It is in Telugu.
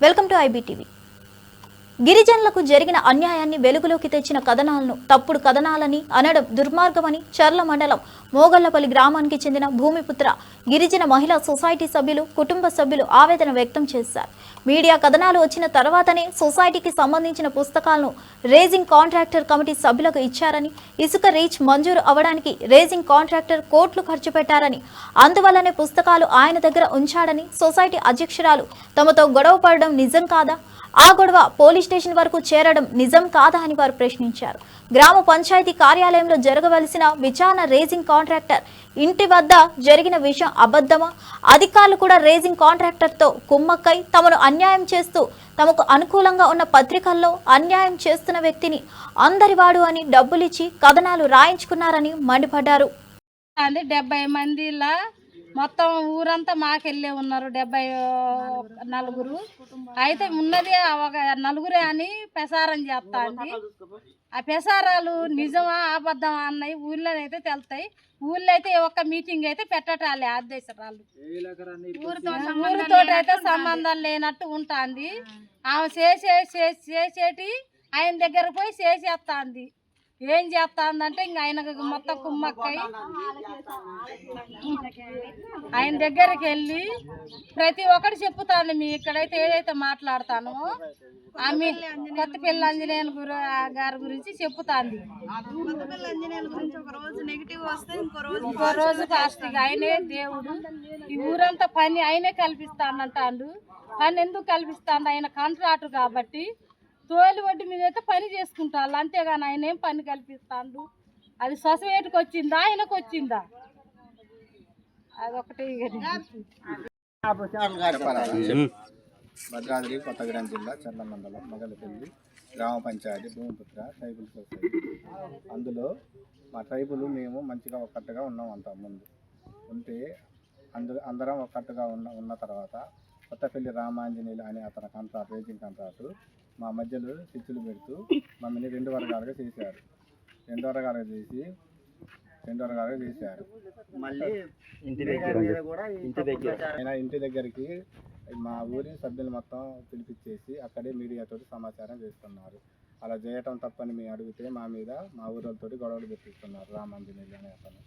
వెల్కమ్ టు ఐబీటీవీ గిరిజనులకు జరిగిన అన్యాయాన్ని వెలుగులోకి తెచ్చిన కథనాలను తప్పుడు కథనాలని అనడం దుర్మార్గమని చర్ల మండలం మోగళ్ళపల్లి గ్రామానికి చెందిన భూమిపుత్ర గిరిజన మహిళా సొసైటీ సభ్యులు కుటుంబ సభ్యులు ఆవేదన వ్యక్తం చేశారు. మీడియా కథనాలు వచ్చిన తర్వాతనే సొసైటీకి సంబంధించిన పుస్తకాలను రేజింగ్ కాంట్రాక్టర్ కమిటీ సభ్యులకు ఇచ్చారని ఇసుక రీచ్ మంజూరు అవడానికి రేజింగ్ కాంట్రాక్టర్ కోట్లు ఖర్చు పెట్టారని అందువల్లనే పుస్తకాలు ఆయన దగ్గర ఉంచాడని సొసైటీ అధ్యక్షురాలు తమతో గొడవ పడడం నిజం కాదా? ఆ గొడవ పోలీస్ స్టేషన్ వరకు చేరడం నిజం కాదా అని వారు ప్రశ్నించారు. గ్రామ పంచాయతీ కార్యాలయంలో జరగవలసిన విచారణ రేజింగ్ కాంట్రాక్టర్ ఇంటి వద్ద జరిగిన విషయం అబద్ధమా? అధికారులు కూడా రేజింగ్ కాంట్రాక్టర్తో కుమ్మక్కై తమను అన్యాయం చేస్తూ తమకు అనుకూలంగా ఉన్న పత్రికల్లో అన్యాయం చేస్తున్న వ్యక్తిని అందరివాడు అని డబ్బులిచ్చి కథనాలు రాయించుకున్నారని మండిపడ్డారు. డెబ్బై మందిలా మొత్తం ఊరంతా మాకెళ్ళే ఉన్నారు డెబ్బై నలుగురు. అయితే ఉన్నది ఒక నలుగురే అని ప్రసారం చేస్తాంది ఆ ప్రసారాలు నిజమా అబద్ధమా అన్నాయి ఊళ్ళోనైతే తెలుస్తాయి ఊళ్ళో అయితే ఒక్క మీటింగ్ అయితే పెట్టటాలి అధ్యక్షరాలు ఊరితో అయితే సంబంధం లేనట్టు ఉంటుంది. ఆమె చేసే చే- చేసేటి ఆయన దగ్గర పోయి చేసేస్తాంది. ఏం చేస్తాందంటే ఇంక ఆయనకు మొత్తం కుమ్మక్కై. ఆయన దగ్గరికి వెళ్ళి ప్రతి ఒక్కటి చెప్పుతాను మీ ఇక్కడైతే ఏదైతే మాట్లాడతానో. ఆమె కొత్త పిల్ల ఆంజనేయుల గురు గారి గురించి చెప్పుతాంది. ఇంకో రోజు పాస్టర్ ఆయనే దేవుడు. ఈ ఊరంతా పని ఆయనే కల్పిస్తానంటాడు. పని ఎందుకు కల్పిస్తాడు? ఆయన కాంట్రాక్టర్ కాబట్టి తోలి వడ్డీ మీద అయితే పని చేసుకుంటాను అంతేగాని ఆయన ఏం పని కల్పిస్తాడు? అది సొసైటీకి వచ్చిందా ఆయనకు వచ్చిందా అదొకటి భద్రాద్రి కొత్తగూడెం జిల్లా చర్ల మండలం మొగలపల్లి గ్రామ పంచాయతీ భూమిపుత్ర ట్రైబల్ సొసైటీ. అందులో మా ట్రైబుల్ మేము మంచిగా ఒక్కట్టుగా ఉన్నాం అంత ముందు. ఉంటే అందు అందరం ఒక్కట్టుగా ఉన్న ఉన్న తర్వాత కొత్తపల్లి రామాంజనేయులు అనే అతని కాంట్రాక్ట్ రేజింగ్ కాంట్రాక్టు మా మధ్యలో స్విచ్లు పెడుతూ మమ్మల్ని రెండు వర్గాలుగా చేశారు. రెండు వర్గాలుగా చేసి రెండు వర్గాలుగా చేశారు. ఆయన ఇంటి దగ్గరికి మా ఊరి సభ్యులు మొత్తం పిలిపించేసి అక్కడే మీడియాతో సమాచారం చేస్తున్నారు. అలా చేయటం తప్పని మేము అడిగితే మా మీద మా ఊరితో గొడవలు పెట్టిస్తున్నారు రామాంజనేయులు అనే అతను.